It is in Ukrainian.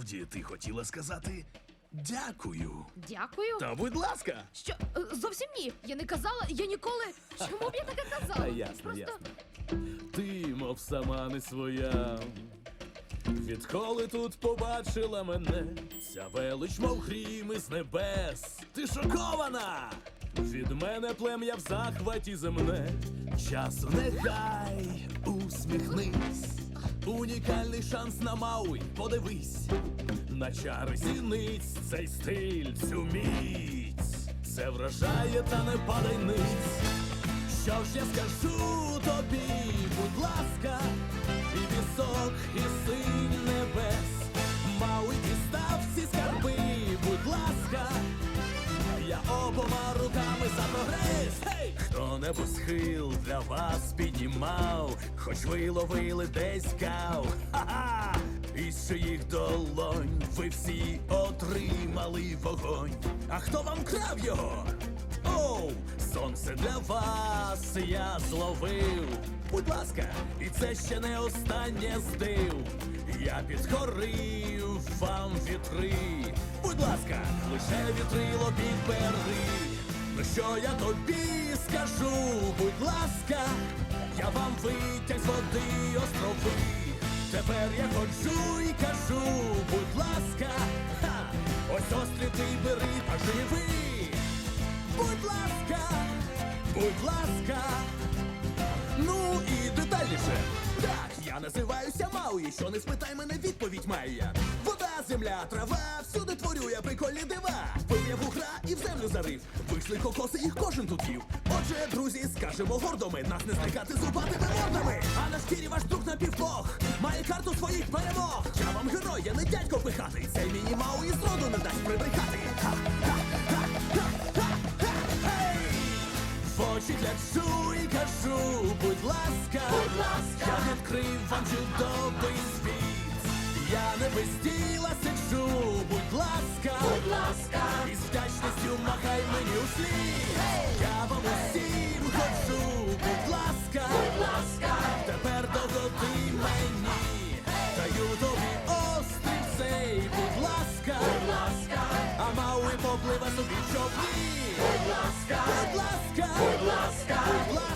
насправді ти хотіла сказати дякую. Дякую. Та будь ласка. Що е, зовсім ні. Я не казала, я ніколи. Чому б я таке казала? Та ясно, Просто ясно. Ти, мов сама не своя. Відколи тут побачила мене, ця велич, мов грім із небес. Ти шокована! Від мене плем'я в захваті земне. Часу нехай усміхнись. Унікальний шанс на Мауї, подивись. На чари зіниць цей стиль, цю міць. Це вражає та не падай ниць. Що ж я скажу тобі, будь ласка, небосхил для вас піднімав, хоч ви ловили десь кав. Ха-ха! Із чиїх долонь ви всі отримали вогонь. А хто вам крав його? Оу, сонце для вас я зловив. Будь ласка, і це ще не останнє здив. Я підкорив вам вітри. Будь ласка, лише вітрило підбери. Що я тобі скажу, будь ласка, я вам витяг з води острови. Тепер я ходжу і кажу, будь ласка, ха, ось острів ти бери та. Будь ласка, будь ласка, ну і детальніше. Так, я називаюся Мауї, що не спитай мене, відповідь маю я. Вода, земля, трава, всюди творю я прикольні дива. Пив я вугра і в землю зарив. Вийшли кокоси, їх кожен тут їв. Отже, друзі, скажемо гордо ми, нас не зникати зубатими мордами. А на шкірі ваш друг напівбог має карту своїх перемог. Я вам герой, я не дядько пихатий. Цей міні Мауї зроду не дасть прибрехати. В очі гляджу і кажу, будь ласка, будь ласка, я відкрив вам чудовий світ. Я не без діла сиджу, будь ласка, будь ласка, і махай мені у слід. Я вам усім ходжу, будь ласка, будь ласка, тепер догоди мені. Даю тобі острів цей, будь ласка, будь ласка, а мауи поплива собі човні. Будь ласка, будь ласка, будь ласка, будь ласка.